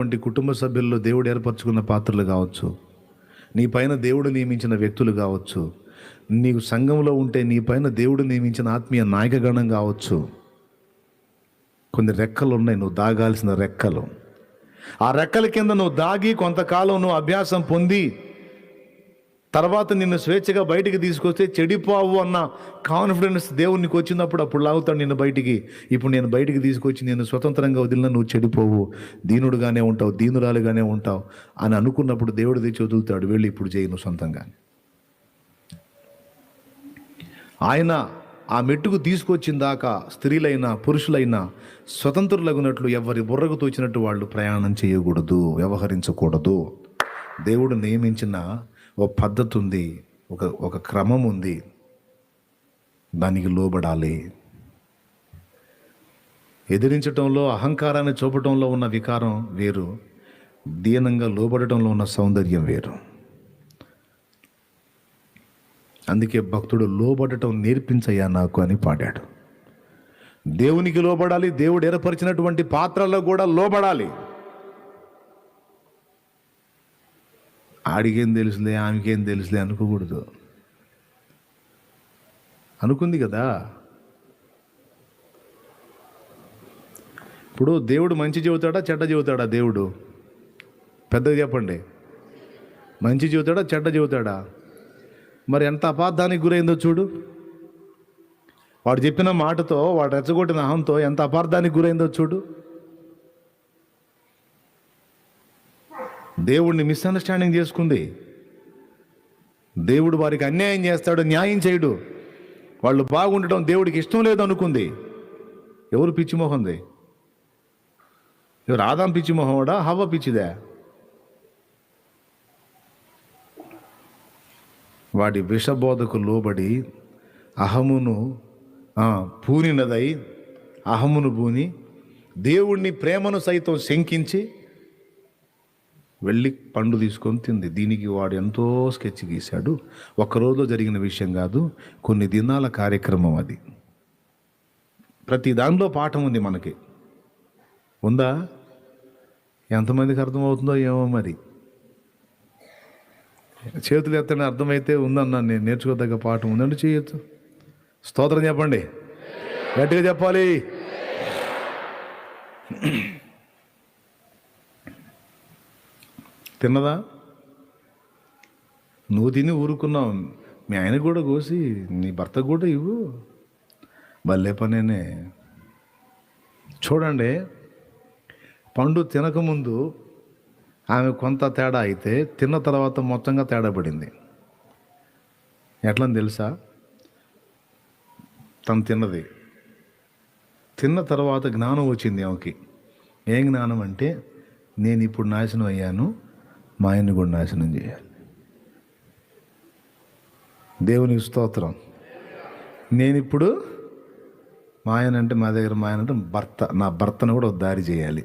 వంటి కుటుంబ సభ్యుల్లో దేవుడు ఏర్పరచుకున్న పాత్రలు కావచ్చు. నీ పైన దేవుడు నియమించిన వ్యక్తులు కావచ్చు. నీకు సంఘంలో ఉంటే నీ పైన దేవుడు నియమించిన ఆత్మీయ నాయకగణం కావచ్చు. కొన్ని రెక్కలు ఉన్నాయి నువ్వు దాగాల్సిన రెక్కలు. ఆ రెక్కల కింద నువ్వు దాగి కొంతకాలం నువ్వు అభ్యాసం పొంది తర్వాత నిన్ను స్వేచ్ఛగా బయటికి తీసుకొస్తే చెడిపోవు అన్న కాన్ఫిడెన్స్ దేవునికి వచ్చినప్పుడు అప్పుడు లాగుతాడు నిన్ను బయటికి. ఇప్పుడు నేను బయటికి తీసుకొచ్చి నేను స్వతంత్రంగా వదిలిన నువ్వు చెడిపోవు. దీనుడుగానే ఉంటావు దీనురాలుగానే ఉంటావు అని అనుకున్నప్పుడు దేవుడు తెచ్చి వదులుతాడు. వెళ్ళి ఇప్పుడు చేయను సొంతంగా ఆయన ఆ మెట్టుకు తీసుకొచ్చిన దాకా స్త్రీలైనా పురుషులైనా స్వతంత్రులగునట్లు ఎవరి బుర్రకు తోచినట్టు వాళ్ళు ప్రయాణం చేయకూడదు వ్యవహరించకూడదు. దేవుడు నియమించిన ఒక పద్ధతి ఉంది ఒక ఒక క్రమం ఉంది దానికి లోబడాలి. ఎదిరించటంలో అహంకారాన్ని చూపటంలో ఉన్న వికారం వేరు దీనంగా లోబడటంలో ఉన్న సౌందర్యం వేరు. అందుకే భక్తుడు లోబడటం నేర్పించయ్యా నాకు అని పాడాడు. దేవునికి లోబడాలి దేవుడు ఏర్పరిచినటువంటి పాత్రల్లో కూడా లోబడాలి. ఆడికేం తెలుసులే ఆమెకేం తెలుసులే అనుకోకూడదు. అనుకుంది కదా? ఇప్పుడు దేవుడు మంచి చెబుతాడా చెడ్డ చెబుతాడా దేవుడు? పెద్దగా చెప్పండి. మంచి చెబుతాడా చెడ్డ చెబుతాడా? మరి ఎంత అపార్థానికి గురైందో చూడు. వాడు చెప్పిన మాటతో వాడు రెచ్చగొట్టిన అహంతో ఎంత అపార్థానికి గురైందో చూడు. దేవుడిని మిస్అండర్స్టాండింగ్ చేసుకుంది. దేవుడు వారికి అన్యాయం చేస్తాడు న్యాయం చేయడు. వాళ్ళు బాగుండటం దేవుడికి ఇష్టం లేదు అనుకుంది. ఎవరు పిచ్చిమోహంది ఎవరు ఆదాం పిచ్చిమోహండా హవ్వ పిచ్చిదే? వాడి విషబోధకు లోబడి అహమును పూనినదై అహమును పూని దేవుణ్ణి ప్రేమను సైతం శంకించి వెళ్ళి పండు తీసుకొని తింది. దీనికి వాడు ఎంతో స్కెచ్ గీశాడు. ఒక్కరోజులో జరిగిన విషయం కాదు కొన్ని దినాల కార్యక్రమం అది. ప్రతి దానిలో పాఠం ఉంది మనకి. ఉందా? ఎంతమందికి అర్థమవుతుందో ఏమో మరి. చేతులు ఎత్తని అర్థమైతే ఉందన్నా నేను నేర్చుకోదగ్గ పాఠం ఉందండి చేయొచ్చు? స్తోత్రం చెప్పండి. గట్టిగా చెప్పాలి. తిన్నదా? నువ్వు తిని ఊరుకున్నావు. మీ ఆయన కూడా కోసి నీ భర్త కూడా ఇవ్వు. భలే పనేనే. చూడండి పండు తినకముందు ఆమె కొంత తేడా అయితే తిన్న తర్వాత మొత్తంగా తేడా పడింది. ఎట్లని తెలుసా? తను తిన్నది. తిన్న తర్వాత జ్ఞానం వచ్చింది ఆమెకి. ఏం జ్ఞానం అంటే నేను ఇప్పుడు నాశనం అయ్యాను మా ఆయన్ని కూడా నాశనం చేయాలి. దేవునికి స్తోత్రం. నేను ఇప్పుడు మా ఆయన అంటే మా దగ్గర మా ఆయన అంటే భర్త నా భర్తను కూడా దారి చేయాలి.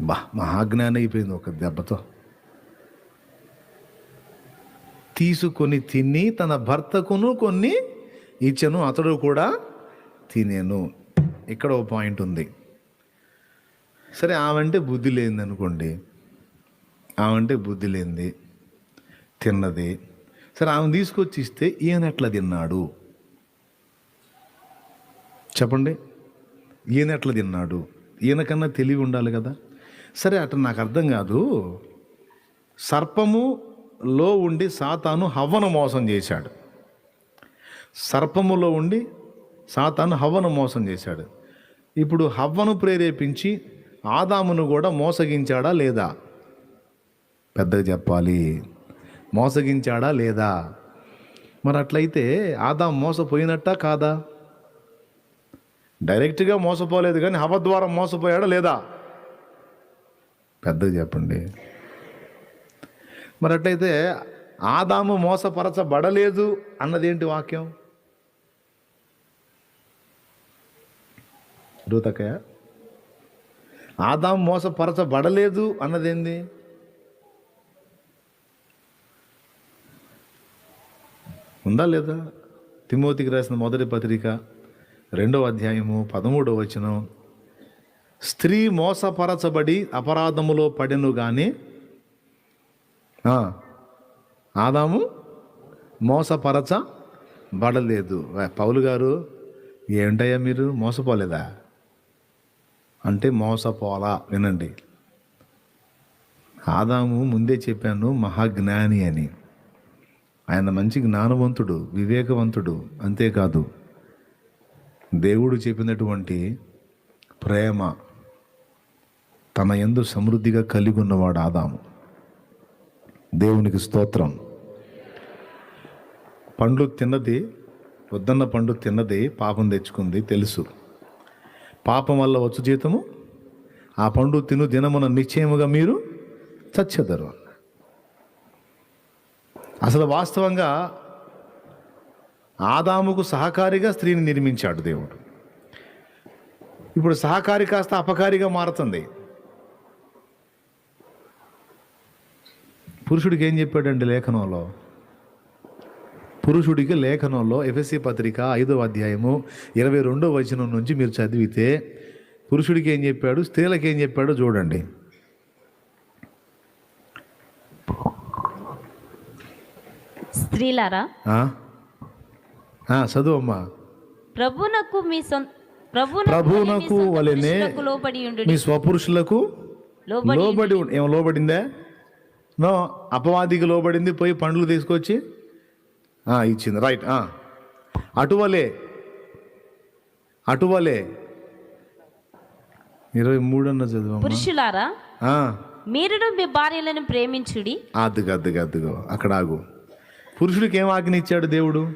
బా మహాజ్ఞానం అయిపోయింది ఒక దెబ్బతో. తీసుకొని తిని తన భర్తకును కొన్ని ఇచ్చను అతడు కూడా తినేను. ఇక్కడ ఓ పాయింట్ ఉంది. సరే ఆమంటే బుద్ధి లేదనుకోండి. ఆమె అంటే బుద్ధి లేనిది తిన్నది. సరే ఆమె తీసుకొచ్చి ఇస్తే ఈయన ఎట్లా తిన్నాడు? చెప్పండి. ఈయన ఎట్లా తిన్నాడు? ఈయనకన్నా తెలివి ఉండాలి కదా. సరే అట్లా నాకు అర్థం కాదు. సర్పములో ఉండి సాతాను హవ్వను మోసం చేశాడు. సర్పములో ఉండి సాతాను హవ్వను మోసం చేశాడు. ఇప్పుడు హవ్వను ప్రేరేపించి ఆదామును కూడా మోసగించాడా లేదా? పెద్దగా చెప్పాలి. మోసగించాడా లేదా? మరి అట్లయితే ఆదాం మోసపోయినట్టా కాదా? డైరెక్ట్గా మోసపోలేదు కానీ హవ ద్వారా మోసపోయాడా లేదా? పెద్దగా చెప్పండి. మరి అట్లయితే ఆదాము మోసపరచబడలేదు అన్నదేంటి వాక్యం? రూతకయ్య ఆదాము మోసపరచబడలేదు అన్నదేంది? ఉందా లేదా? తిమోతికి రాసిన మొదటి పత్రిక రెండవ అధ్యాయము పదమూడవ వచనం. స్త్రీ మోసపరచబడి అపరాధములో పడెను కానీ ఆదాము మోసపరచ పడలేదు పౌలు గారు ఏంటయ్యా మీరు? మోసపోలేదా? అంటే మోసపోలా. వినండి. ఆదాము ముందే చెప్పాను మహాజ్ఞాని అని. ఆయన మంచి జ్ఞానవంతుడు వివేకవంతుడు అంతేకాదు. దేవుడు చెప్పినటువంటి ప్రేమ తన ఎందు సమృద్ధిగా కలిగి ఉన్నవాడు ఆదాము. దేవునికి స్తోత్రం. పండ్లు తిన్నది వద్దన్న పండు తిన్నది పాపం తెచ్చుకుంది తెలుసు. పాపం వల్ల వచ్చు జీతము ఆ పండు తిను దినమున నిశ్చయముగా మీరు చచ్చెదరు అసలు వాస్తవంగా ఆదాముకు సహకారిగా స్త్రీని నిర్మించాడు దేవుడు. ఇప్పుడు సహకారి కాస్త అపకారిగా మారుతుంది. పురుషుడికి ఏం చెప్పాడండి లేఖనంలో? పురుషుడికి లేఖనంలో ఎఫ్ఎస్సి పత్రిక ఐదో అధ్యాయము ఇరవై రెండో వచనం నుంచి మీరు చదివితే పురుషుడికి ఏం చెప్పాడు? స్త్రీలకు ఏం చెప్పాడో చూడండి. స్త్రీలారా? చదువు అమ్మా ప్రభునకు మీ సొంత ప్రభువునకు వలెనే లోబడి మీ స్వపురుషులకు లోబడి లోబడి ఉం- ఏం లోబడిందే? నో అపవాదికి లోబడింది పోయి పండ్లు తీసుకొచ్చి ఇచ్చింది. రైట్. అటువలే అటువలే. ఇరవై మూడు అన్న చదువు పురుషులారా మీరును మీ భార్యలను ప్రేమించుడి. అద్దుగా అద్దుగా అద్దుగో అక్కడ ఆగు. పురుషుడికి ఏం ఆజ్ఞ ఇచ్చాడు దేవుడు?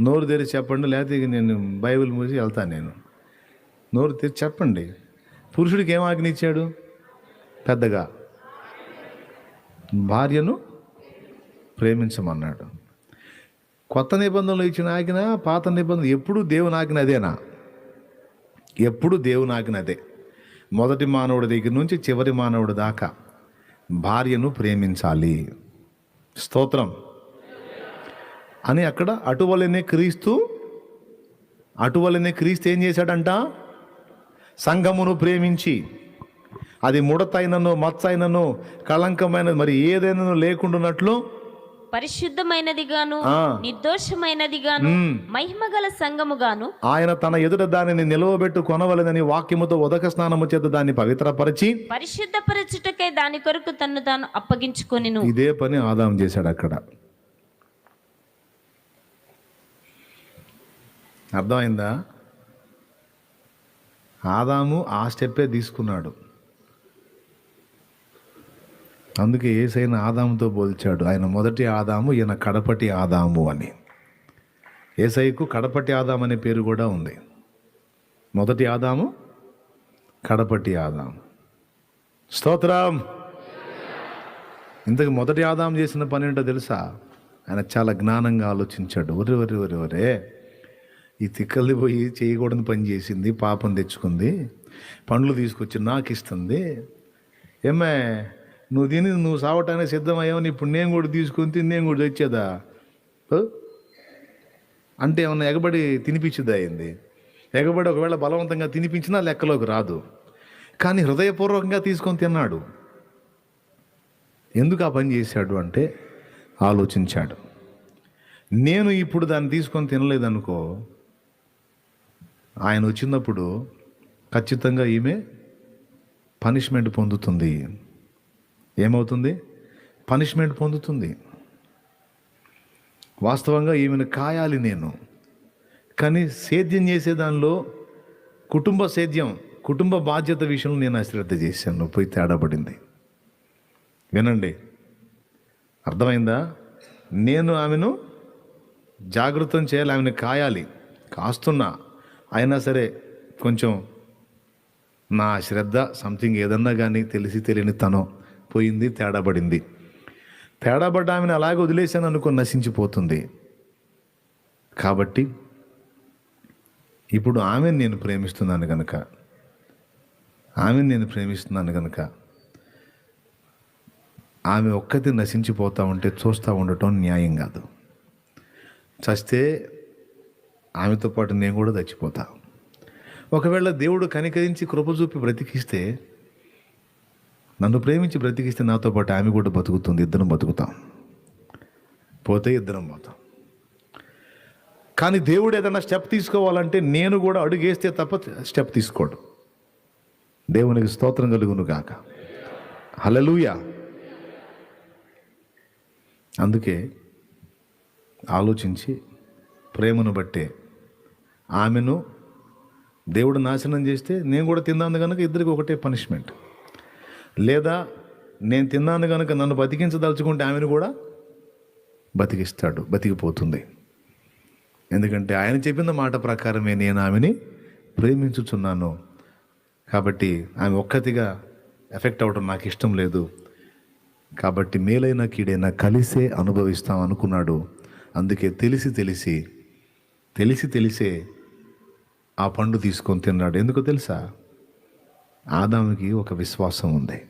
నోరు తెరిచి చెప్పండి లేకపోతే నేను బైబిల్ మూసి వెళ్తాను నేను. నోరు తెరిచి చెప్పండి. పురుషుడికి ఏం ఆజ్ఞ ఇచ్చాడు? పెద్దగా. భార్యను ప్రేమించమన్నాడు. కొత్త నిబంధనలు ఇచ్చిన ఆజ్ఞ పాత నిబంధన ఎప్పుడు దేవుని ఆజ్ఞ అదేనా? ఎప్పుడు దేవుని ఆజ్ఞ అదే. మొదటి మానవుడి దగ్గర నుంచి చివరి మానవుడి దాకా భార్యను ప్రేమించాలి. స్తోత్రం. అని అక్కడ అటువలనే క్రీస్తు అటువలనే క్రీస్తు ఏం చేశాడంట? సంఘమును ప్రేమించి అది ముడతైనను మచ్చైనను కళంకమైనది మరి ఏదైనా లేకుండానట్లు పరిశుద్ధమైనది గాను ఆ. నిర్దోషమైనది గాను మహిమ గల సంఘము గాను ఆయన తన ఎదుట దానిని నిలవబెట్టు కొనవలెనని వాక్యముతో ఉదక స్నానము చేత దాన్ని పవిత్రపరిచి పరిశుద్ధపరచుటకై దాని కొరకు తన్ను తాను అప్పగించుకొనిను. ఇదే పని ఆదాం చేశాడు అక్కడ. అర్థమైందా? ఆదాము ఆ స్టెప్పే తీసుకున్నాడు. అందుకే ఏసైన ఆదాముతో పోల్చాడు. ఆయన మొదటి ఆదాము ఈయన కడపటి ఆదాము అని. ఏసైకు కడపటి ఆదాం అనే పేరు కూడా ఉంది. మొదటి ఆదాము కడపటి ఆదాము స్తోత్రం! ఇంతకు మొదటి ఆదాం చేసిన పని ఏంటో తెలుసా? ఆయన చాలా జ్ఞానంగా ఆలోచించాడు. ఒరే ఒరే ఒరే ఒరే. ఈ తిక్కల్ది పోయి చేయకూడని పని చేసింది పాపం తెచ్చుకుంది. పండ్లు తీసుకొచ్చి నాకు ఇస్తుంది ఏమే నువ్వు తిని నువ్వు సావటానికి సిద్ధమయ్యావని ఇప్పుడు నేను కూడా తీసుకొని తిని నేను కూడా తెచ్చేదా? అంటే ఏమన్నా ఎగబడి తినిపించుదా అయింది ఎగబడి ఒకవేళ బలవంతంగా తినిపించినా లెక్కలోకి రాదు. కానీ హృదయపూర్వకంగా తీసుకొని తిన్నాడు. ఎందుకు ఆ పని చేశాడు అంటే ఆలోచించాడు. నేను ఇప్పుడు దాన్ని తీసుకొని తినలేదనుకో ఆయన వచ్చినప్పుడు ఖచ్చితంగా ఈమె పనిష్మెంట్ పొందుతుంది. ఏమవుతుంది? పనిష్మెంట్ పొందుతుంది. వాస్తవంగా ఈమెను కాయాలి నేను. కానీ సేద్యం చేసే దానిలో కుటుంబ సేద్యం కుటుంబ బాధ్యత విషయంలో నేను అశ్రద్ధ చేశాను. పోయి తేడా పడింది. వినండి. అర్థమైందా? నేను ఆమెను జాగృతం చేయాలి ఆమెను కాయాలి. కాస్తున్నా. అయినా సరే కొంచెం నా శ్రద్ధ సంథింగ్ ఏదన్నా కానీ తెలిసి తెలియని తనం పోయింది తేడా పడింది. తేడా ఆమెను అలాగే వదిలేశాను అనుకుని నశించిపోతుంది. కాబట్టి ఇప్పుడు ఆమెను నేను ప్రేమిస్తున్నాను కనుక ఆమెను నేను ప్రేమిస్తున్నాను కనుక ఆమె ఒక్కటి నశించిపోతూ ఉంటే చూస్తూ ఉండటం న్యాయం కాదు. చస్తే ఆమెతో పాటు నేను కూడా చచ్చిపోతా. ఒకవేళ దేవుడు కనికరించి కృప చూపి బ్రతికిస్తే నన్ను ప్రేమించి బ్రతికిస్తే నాతో పాటు ఆమె కూడా బతుకుతుంది ఇద్దరం బతుకుతాం. పోతే ఇద్దరం పోతాం. కానీ దేవుడు ఏదైనా స్టెప్ తీసుకోవాలంటే నేను కూడా అడుగేస్తే తప్ప స్టెప్ తీసుకోడు. దేవునికి స్తోత్రం కలుగును గాక. హలలుయా అందుకే ఆలోచించి ప్రేమను బట్టే ఆమెను దేవుడు నాశనం చేస్తే నేను కూడా తిన్నాను కనుక ఇద్దరికి ఒకటే పనిష్మెంట్. లేదా నేను తిన్నాను కనుక నన్ను బతికించదలుచుకుంటే ఆమెను కూడా బతికిస్తాడు బతికిపోతుంది. ఎందుకంటే ఆయన చెప్పిన మాట ప్రకారమే నేను ఆమెని ప్రేమించుచున్నాను. కాబట్టి ఆమె ఒక్కతిగా ఎఫెక్ట్ అవ్వడం నాకు ఇష్టం లేదు. కాబట్టి మేలైన కీడైనా కలిసే అనుభవిస్తాం అనుకున్నాడు. అందుకే తెలిసి తెలిసి తెలిసి తెలిసే ఆ పండు తీసుకొని తిన్నాడు. ఎందుకో తెలుసా? ఆదాముకి ఒక విశ్వాసం ఉంది.